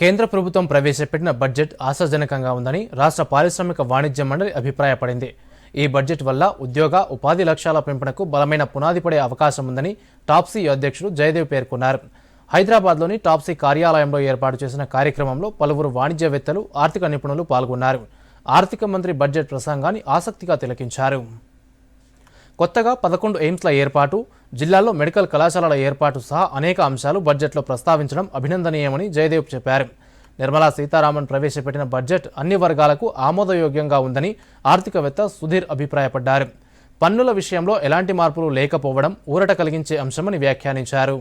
కేంద్ర ప్రభుత్వం ప్రవేశపెట్టిన బడ్జెట్ ఆశాజనకంగా ఉందని రాష్ట్ర పారిశ్రామిక వాణిజ్య మండలి అభిప్రాయపడింది. ఈ బడ్జెట్ వల్ల ఉద్యోగ ఉపాధి లక్ష్యాల పెంపునకు బలమైన పునాది పడే అవకాశం ఉందని టాప్సీ అధ్యక్షుడు జయదేవ్ పేర్కొన్నారు. హైదరాబాద్లోని టాప్సీ కార్యాలయంలో ఏర్పాటు చేసిన కార్యక్రమంలో పలువురు వాణిజ్యవేత్తలు ఆర్థిక నిపుణులు పాల్గొన్నారు. ఆర్థిక మంత్రి బడ్జెట్ ప్రసంగాన్ని ఆసక్తిగా తిలకించారు. కొత్తగా పదకొండు ఎయిమ్స్ల ఏర్పాటు జిల్లాలో మెడికల్ కళాశాలల ఏర్పాటు సహా అనేక అంశాలు బడ్జెట్లో ప్రస్తావించడం అభినందనీయమని జయదేవ్ చెప్పారు. నిర్మలా సీతారామన్ ప్రవేశపెట్టిన బడ్జెట్ అన్ని వర్గాలకు ఆమోదయోగ్యంగా ఉందని ఆర్థికవేత్త సుధీర్ అభిప్రాయపడ్డారు. పన్నుల విషయంలో ఎలాంటి మార్పులు లేకపోవడం ఊరట కలిగించే అంశమని వ్యాఖ్యానించారు.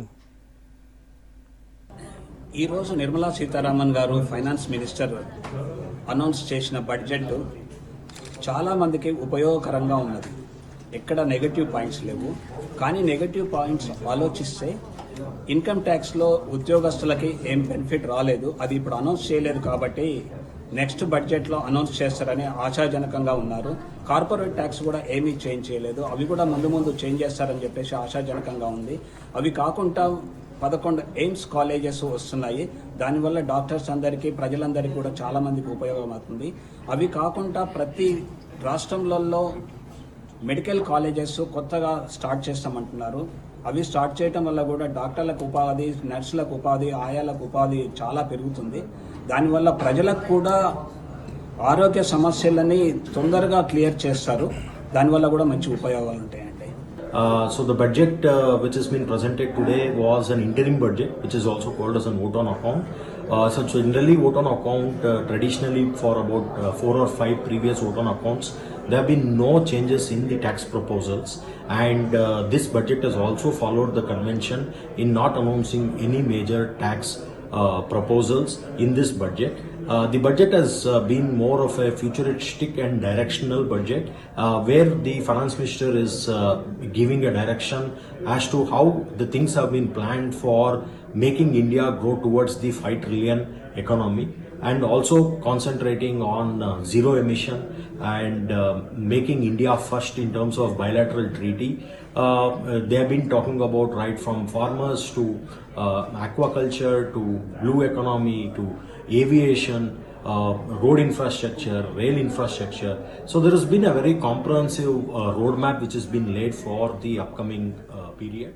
ఈరోజు Nirmala Sitharaman garu finance minister announce చేసిన బడ్జెట్ చాలామందికి ఉపయోగకరంగా ఉన్నది. ఎక్కడ నెగటివ్ పాయింట్స్ లేవు. కానీ నెగటివ్ పాయింట్స్ ఆలోచిస్తే ఇన్కమ్ ట్యాక్స్లో ఉద్యోగస్తులకి ఏం బెనిఫిట్ రాలేదు. అది ఇప్పుడు అనౌన్స్ చేయలేదు కాబట్టి నెక్స్ట్ బడ్జెట్లో అనౌన్స్ చేస్తారని ఆశాజనకంగా ఉన్నారు. కార్పొరేట్ ట్యాక్స్ కూడా ఏమీ చేంజ్ చేయలేదు. అవి కూడా ముందు ముందు చేంజ్ చేస్తారని చెప్పేసి ఆశాజనకంగా ఉంది. అవి కాకుండా పదకొండు ఎయిమ్స్ కాలేజెస్ వస్తున్నాయి. దానివల్ల డాక్టర్స్ అందరికీ ప్రజలందరికీ కూడా చాలామందికి ఉపయోగం అవుతుంది అవి కాకుండా ప్రతి రాష్ట్రంలో మెడికల్ కాలేజెస్ కొత్తగా స్టార్ట్ చేస్తామంటున్నారు. అవి స్టార్ట్ చేయడం వల్ల కూడా డాక్టర్లకు ఉపాధి నర్సులకు ఉపాధి ఆయాలకు ఉపాధి చాలా పెరుగుతుంది. దానివల్ల ప్రజలకు కూడా ఆరోగ్య సమస్యలని తొందరగా క్లియర్ చేస్తారు. దానివల్ల కూడా మంచి ఉపయోగాలు ఉంటాయండి. So the budget which is been presented today was an interim budget which is also called as an vote on account so generally vote on account traditionally for about four or five previous vote on accounts there have been no changes in the tax proposals, and uh, this budget has also followed the convention in not announcing any major tax uh, proposals in this budget. Uh, the budget has uh, been more of a futuristic and directional budget uh, where the finance minister is uh, giving a direction as to how the things have been planned for making India grow towards the 5 trillion economy and also concentrating on uh, zero emission and uh, making India first in terms of bilateral treaty. Uh, they have been talking about right from farmers to uh, aquaculture to blue economy to aviation, uh, road infrastructure, rail infrastructure. So there has been a very comprehensive uh, roadmap which has been laid for the upcoming uh, period.